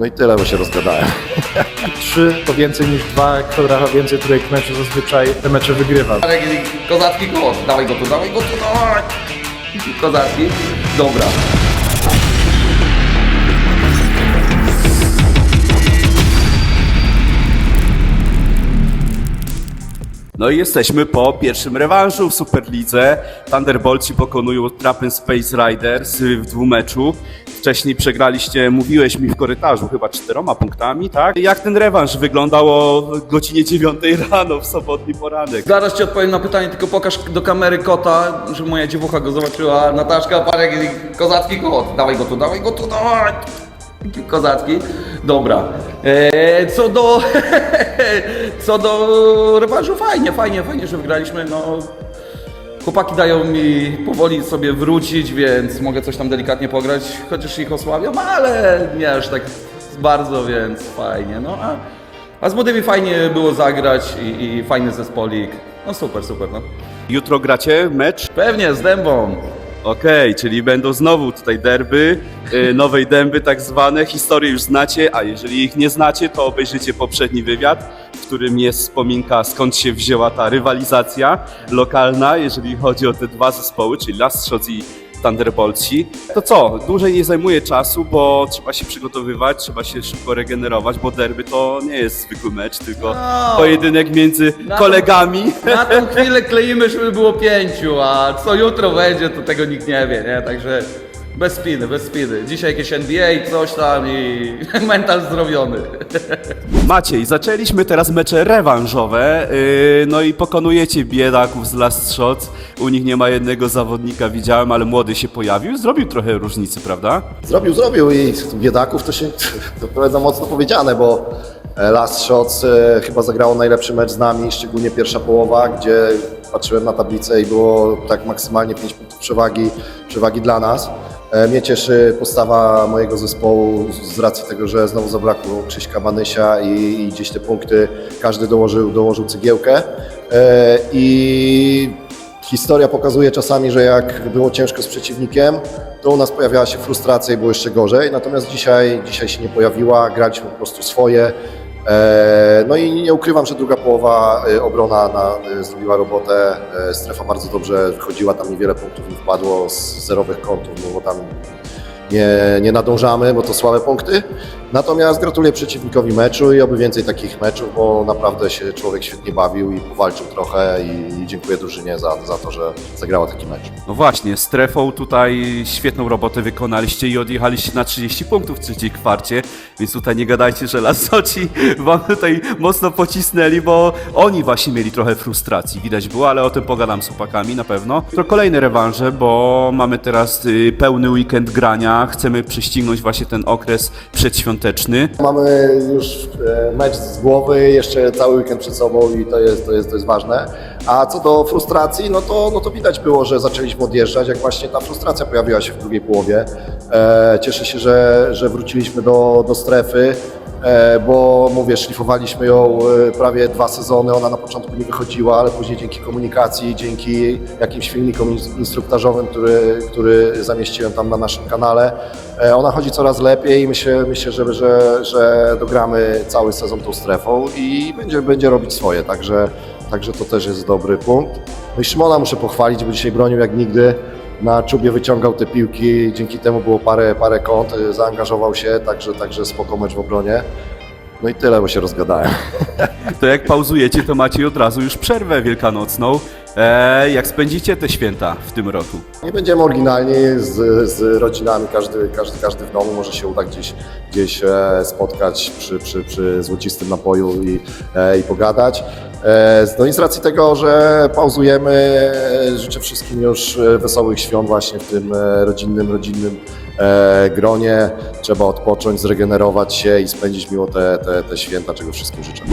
No i tyle, bo się rozgadałem. Trzy to więcej niż dwa, kto gra więcej trójek meczu zazwyczaj te mecze wygrywa. Marek, kozacki głos, dawaj go tu, dawaj go tu, dawaj! Kozacki, dobra. No i jesteśmy po pierwszym rewanżu w Superlidze. Thunderbolci pokonują Trapen Space Riders w dwumeczu. Wcześniej przegraliście, mówiłeś mi w korytarzu, chyba czteroma punktami, tak? Jak ten rewanż wyglądał o godzinie 9 rano w sobotni poranek? Zaraz ci odpowiem na pytanie, tylko pokaż do kamery kota, żeby moja dziewucha go zobaczyła. Nataszka, Marek, kozacki kot, dawaj go tu, dawaj go tu, dawaj! Kozacki, dobra. Eee, co do... co do rewanżu, fajnie, fajnie, fajnie, że wygraliśmy, no... Chłopaki dają mi powoli sobie wrócić, więc mogę coś tam delikatnie pograć, chociaż ich osłabiam, ale nie aż tak bardzo, więc fajnie, no a, a z młodymi fajnie było zagrać i, i fajny zespolik, no super, super, no. Jutro gracie mecz? Pewnie, z dębą. Okej, czyli będą znowu tutaj derby, y, nowej dęby tak zwane. Historie już znacie, a jeżeli ich nie znacie, to obejrzyjcie poprzedni wywiad, którym jest wspominka skąd się wzięła ta rywalizacja lokalna, jeżeli chodzi o te dwa zespoły, czyli Last Shots i Thunderbolci. To co, dłużej nie zajmuje czasu, bo trzeba się przygotowywać, trzeba się szybko regenerować, bo derby to nie jest zwykły mecz, tylko No. pojedynek między Na- kolegami. Na tą chwilę kleimy, żeby było pięciu, a co jutro będzie, to tego nikt nie wie, nie? Także bez spiny, bez spiny. Dzisiaj jakieś NBA, coś tam i mental zrobiony. Maciej, zaczęliśmy teraz mecze rewanżowe, yy, no i pokonujecie biedaków z Last Shots. U nich nie ma jednego zawodnika, widziałem, ale młody się pojawił, zrobił trochę różnicy, prawda? Zrobił, zrobił i biedaków to się to trochę za mocno powiedziane, bo e, Last Shots e, chyba zagrało najlepszy mecz z nami, szczególnie pierwsza połowa, gdzie patrzyłem na tablicę i było tak maksymalnie 5 punktów przewagi, przewagi dla nas. E, Mnie cieszy postawa mojego zespołu z racji tego, że znowu zabrakło Krzyśka Banysia i, i gdzieś te punkty każdy dołożył, dołożył cegiełkę. E, I Historia pokazuje czasami, że jak było ciężko z przeciwnikiem, to u nas pojawiała się frustracja i było jeszcze gorzej. Natomiast dzisiaj, dzisiaj się nie pojawiła, graliśmy po prostu swoje. E, No i nie ukrywam, że druga połowa e, obrona na, e, zrobiła robotę. Strefa bardzo dobrze wychodziła, tam niewiele punktów mi wpadło z zerowych kątów, bo tam nie, nie nadążamy, bo to słabe punkty. Natomiast gratuluję przeciwnikowi meczu i oby więcej takich meczów, bo naprawdę się człowiek świetnie bawił i powalczył trochę i dziękuję drużynie za, za to, że zagrała taki mecz. No właśnie, strefą tutaj świetną robotę wykonaliście i odjechaliście na 30 punktów w trzeciej kwarcie, więc tutaj nie gadajcie, że Lasoci wam tutaj mocno pocisnęli, bo oni właśnie mieli trochę frustracji, widać było, ale o tym pogadam z chłopakami na pewno. To kolejne rewanże, bo mamy teraz y, pełny weekend grania, chcemy prześcignąć właśnie ten okres przedświąteczny. Mamy już e, mecz z głowy, jeszcze cały weekend przed sobą i to jest, to jest, to jest ważne. A co do frustracji, no to, no to widać było, że zaczęliśmy odjeżdżać, jak właśnie ta frustracja pojawiła się w drugiej połowie. E, cieszę się, że, że wróciliśmy do, do strefy. E, bo mówię, szlifowaliśmy ją e, prawie dwa sezony, ona na początku nie wychodziła, ale później dzięki komunikacji, dzięki jakimś filmikom ins- instruktażowym, który, który zamieściłem tam na naszym kanale, e, ona chodzi coraz lepiej i myślę, myślę że, że, że dogramy cały sezon tą strefą i będzie, będzie robić swoje, także, także to też jest dobry punkt. No i Szymona muszę pochwalić, bo dzisiaj bronił jak nigdy na czubie wyciągał te piłki, dzięki temu było parę, parę kąt, y, zaangażował się, także, także spoko mecz w obronie. No i tyle, bo się rozgadałem. To jak pauzujecie, to macie od razu już przerwę wielkanocną. E, jak spędzicie te święta w tym roku? Nie będziemy oryginalni z, z rodzinami, każdy, każdy, każdy w domu może się uda gdzieś, gdzieś e, spotkać przy, przy, przy złocistym napoju i, e, i pogadać. E, no i z racji tego, że pauzujemy, e, życzę wszystkim już e, wesołych świąt właśnie w tym e, rodzinnym, rodzinnym gronie. Trzeba odpocząć, zregenerować się i spędzić miło te, te, te święta, czego wszystkim życzę.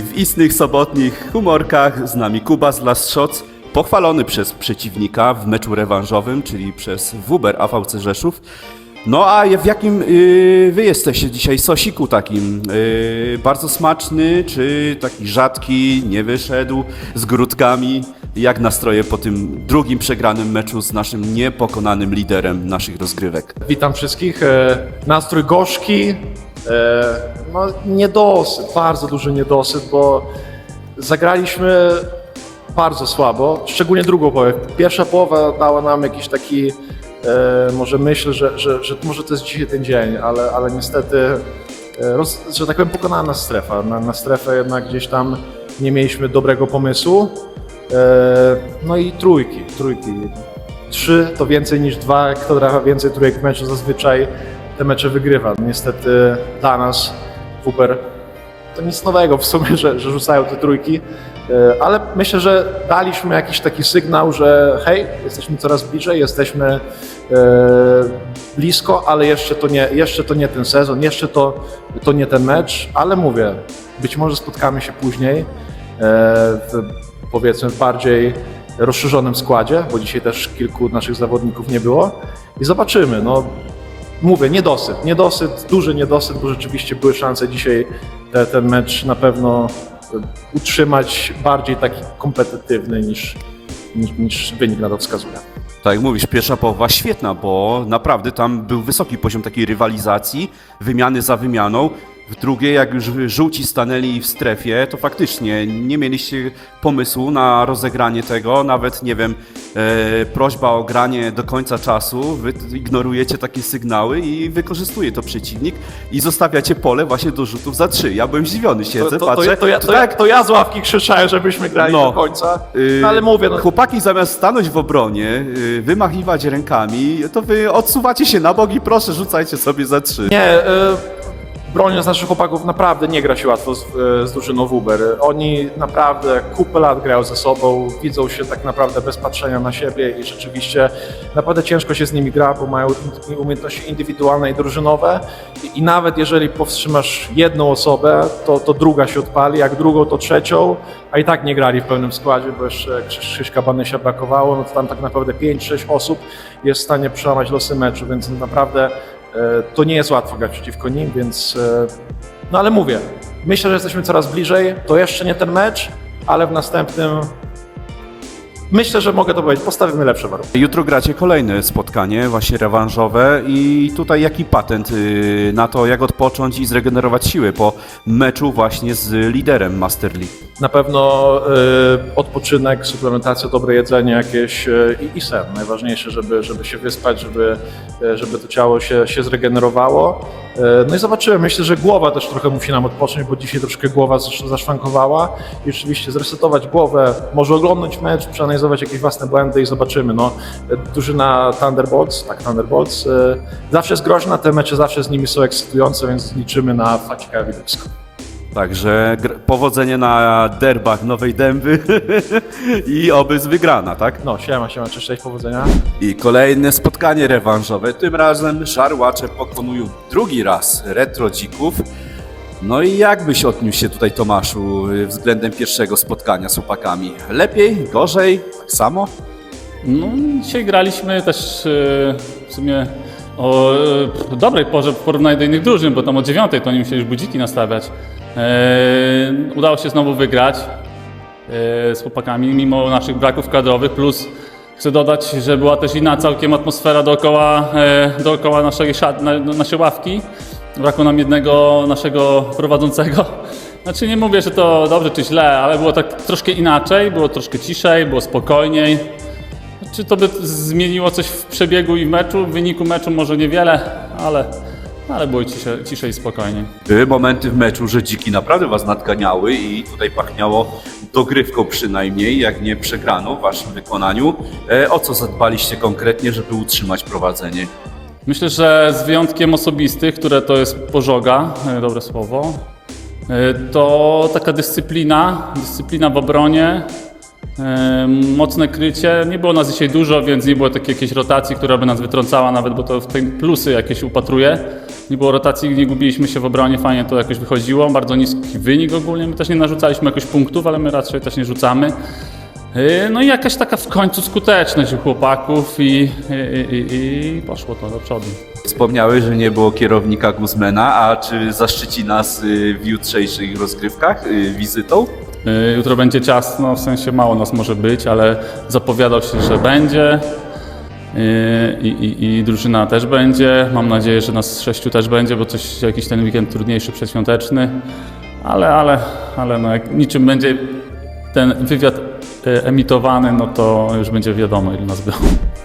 W istnych sobotnich humorkach z nami Kuba z Last Shots, pochwalony przez przeciwnika w meczu rewanżowym, czyli przez Wuber AVC Rzeszów. No a w jakim yy, wy jesteście dzisiaj sosiku takim? Yy, bardzo smaczny, czy taki rzadki, nie wyszedł, z grudkami? Jak nastroje po tym drugim przegranym meczu z naszym niepokonanym liderem naszych rozgrywek? Witam wszystkich. E, Nastrój gorzki, E, No niedosyt, bardzo duży niedosyt, bo zagraliśmy bardzo słabo, szczególnie drugą połowę. Pierwsza połowa dała nam jakiś taki, e, może myśl, że, że, że może to jest dzisiaj ten dzień, ale, ale niestety, e, roz, że tak powiem, pokonała nas strefa. Na, na strefę jednak gdzieś tam nie mieliśmy dobrego pomysłu. E, no i trójki, trójki. Trzy to więcej niż dwa, kto trafia więcej trójek w meczu zazwyczaj te mecze wygrywa. Niestety dla nas Wuber to nic nowego w sumie, że, że rzucają te trójki, E, ale myślę, że daliśmy jakiś taki sygnał, że hej, jesteśmy coraz bliżej, jesteśmy e, blisko, ale jeszcze to, nie, jeszcze to nie ten sezon, jeszcze to, to nie ten mecz, ale mówię, być może spotkamy się później e, w, powiedzmy bardziej rozszerzonym składzie, bo dzisiaj też kilku naszych zawodników nie było. I zobaczymy. No, mówię, niedosyt, niedosyt, duży niedosyt, bo rzeczywiście były szanse dzisiaj te, ten mecz na pewno e, utrzymać bardziej taki kompetytywny niż, niż, niż wynik na to wskazuje. Tak jak mówisz, pierwsza połowa świetna, bo naprawdę tam był wysoki poziom takiej rywalizacji, wymiany za wymianą. W drugiej, jak już żółci stanęli w strefie, to faktycznie nie mieliście pomysłu na rozegranie tego, nawet nie wiem, e, prośba o granie do końca czasu, wy ignorujecie takie sygnały i wykorzystuje to przeciwnik i zostawiacie pole właśnie do rzutów za trzy. Ja byłem zdziwiony, siedzę, To, to, to, patrzę. ja, to, ja, to, ja, to ja z ławki krzyczałem, żebyśmy grali No. do końca, no, ale mówię, no, Chłopaki zamiast stanąć w obronie, yy, wymachiwać rękami, to wy odsuwacie się na bok i proszę rzucajcie sobie za trzy. Nie, y, broniąc naszych chłopaków naprawdę nie gra się łatwo z, y, z drużyną Wuber. Oni naprawdę kupę lat grają ze sobą, widzą się tak naprawdę bez patrzenia na siebie i rzeczywiście naprawdę ciężko się z nimi gra, bo mają umiejętności indywidualne i drużynowe i, i nawet jeżeli powstrzymasz jedną osobę, to, to druga się odpali, jak drugą to trzecią, a i tak nie grali w pełnym składzie, bo jeszcze Krzyś- Krzyśka Banysia brakowało, no to tam tak naprawdę 5-6 osób jest w stanie przełamać losy meczu, więc naprawdę E, To nie jest łatwo grać przeciwko nim, więc. e, No ale mówię, myślę, że jesteśmy coraz bliżej. To jeszcze nie ten mecz, ale w następnym. Myślę, że mogę to powiedzieć. Postawimy lepsze warunki. Jutro gracie kolejne spotkanie, właśnie rewanżowe i tutaj jaki patent yy, na to, jak odpocząć i zregenerować siły po meczu właśnie z liderem Master League? Na pewno e, odpoczynek, suplementacja, dobre jedzenie jakieś e, i, sen. Najważniejsze, żeby, żeby się wyspać, żeby, e, żeby to ciało się, się zregenerowało. E, no i zobaczymy. Myślę, że głowa też trochę musi nam odpocząć, bo dzisiaj troszkę głowa zasz- zaszwankowała. I oczywiście zresetować głowę, może oglądać mecz, przeanalizować jakieś własne błędy i zobaczymy. No, drużyna Thunderbolts, tak Thunderbolts, e, zawsze jest groźna, te mecze zawsze z nimi są ekscytujące, więc liczymy na Facika Widowisko. Także powodzenie na derbach Nowej Dęby i oby z wygrana, tak? No, siema, siema, cześć, cześć, powodzenia. I kolejne spotkanie rewanżowe. Tym razem żarłacze pokonują drugi raz retro dzików. No i jak byś odniósł się tutaj, Tomaszu, y, względem pierwszego spotkania z chłopakami? Lepiej, gorzej, tak samo? No, dzisiaj graliśmy też e, w sumie o e, dobrej porze w porównaniu do innych drużyn, bo tam o dziewiątej to oni musieli już budziki nastawiać. E, udało się znowu wygrać e, z chłopakami, mimo naszych braków kadrowych, plus chcę dodać, że była też inna całkiem atmosfera dookoła, e, dookoła naszej, szat, na, naszej ławki. Brakło nam jednego naszego prowadzącego. Znaczy nie mówię, że to dobrze czy źle, ale było tak troszkę inaczej, było troszkę ciszej, było spokojniej. Czy to by zmieniło coś w przebiegu i meczu? W wyniku meczu może niewiele, ale, ale było ciszej, ciszej i spokojniej. Były momenty w meczu, że dziki naprawdę was nadganiały i tutaj pachniało dogrywką przynajmniej, jak nie przegraną w waszym wykonaniu. E, o co zadbaliście konkretnie, żeby utrzymać prowadzenie? Myślę, że z wyjątkiem osobistych, które to jest pożoga, e, dobre słowo, e, to taka dyscyplina, dyscyplina w obronie, e, mocne krycie. Nie było nas dzisiaj dużo, więc nie było takiej jakiejś rotacji, która by nas wytrącała nawet, bo to w tym plusy jakieś upatruję. Nie było rotacji, nie gubiliśmy się w obronie, fajnie to jakoś wychodziło. Bardzo niski wynik ogólnie. My też nie narzucaliśmy jakoś punktów, ale my raczej też nie rzucamy. Yy, No i jakaś taka w końcu skuteczność u chłopaków i, i, i, i poszło to do przodu. Wspomniałeś, że nie było kierownika Guzmana, a czy zaszczyci nas y, w jutrzejszych rozgrywkach y, wizytą? Yy, Jutro będzie ciasno, w sensie mało nas może być, ale zapowiadał się, że będzie. I, i, i drużyna też będzie. Mam nadzieję, że nas sześciu też będzie, bo coś jakiś ten weekend trudniejszy, przedświąteczny. Ale, ale, ale no jak niczym będzie ten wywiad emitowany, no to już będzie wiadomo, ile nas było.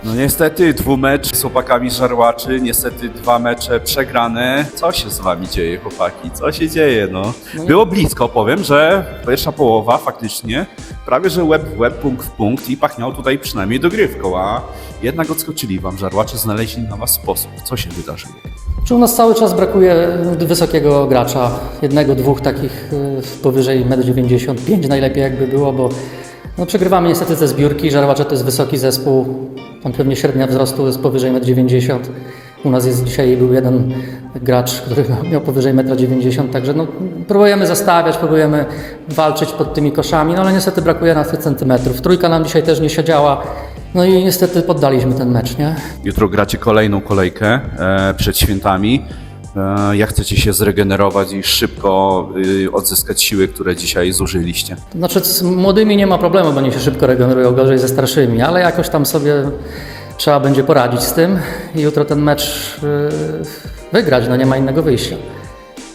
No niestety dwumecz z chłopakami żarłaczy, niestety dwa mecze przegrane. Co się z wami dzieje, chłopaki? Co się dzieje, no? Było blisko, powiem, że pierwsza połowa faktycznie prawie, że łeb w łeb, punkt w punkt i pachniało tutaj przynajmniej dogrywką, a jednak odskoczyli wam żarłacze, znaleźli na was sposób. Co się wydarzyło? Czy u nas cały czas brakuje wysokiego gracza, jednego, dwóch takich y, powyżej 1,95 m najlepiej jakby było, bo no, przegrywamy niestety te zbiórki, Żarłacze to jest wysoki zespół, tam pewnie średnia wzrostu jest powyżej 1,90 m. U nas jest dzisiaj był jeden gracz, który miał powyżej 1,90 m, także no, próbujemy zastawiać, próbujemy walczyć pod tymi koszami, no ale niestety brakuje nas tych centymetrów. Trójka nam dzisiaj też nie siedziała, no i niestety poddaliśmy ten mecz, nie? Jutro gracie kolejną kolejkę e, przed świętami. E, jak chcecie się zregenerować i szybko y, odzyskać siły, które dzisiaj zużyliście? Znaczy z młodymi nie ma problemu, bo oni się szybko regenerują, gorzej ze starszymi, ale jakoś tam sobie trzeba będzie poradzić z tym i jutro ten mecz yy, wygrać, no nie ma innego wyjścia.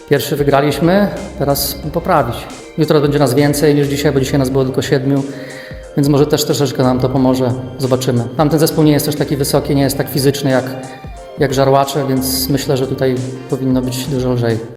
Pierwszy wygraliśmy, teraz poprawić. Jutro będzie nas więcej niż dzisiaj, bo dzisiaj nas było tylko siedmiu, więc może też troszeczkę nam to pomoże, zobaczymy. Tamten zespół nie jest też taki wysoki, nie jest tak fizyczny jak, jak żarłacze, więc myślę, że tutaj powinno być dużo lżej.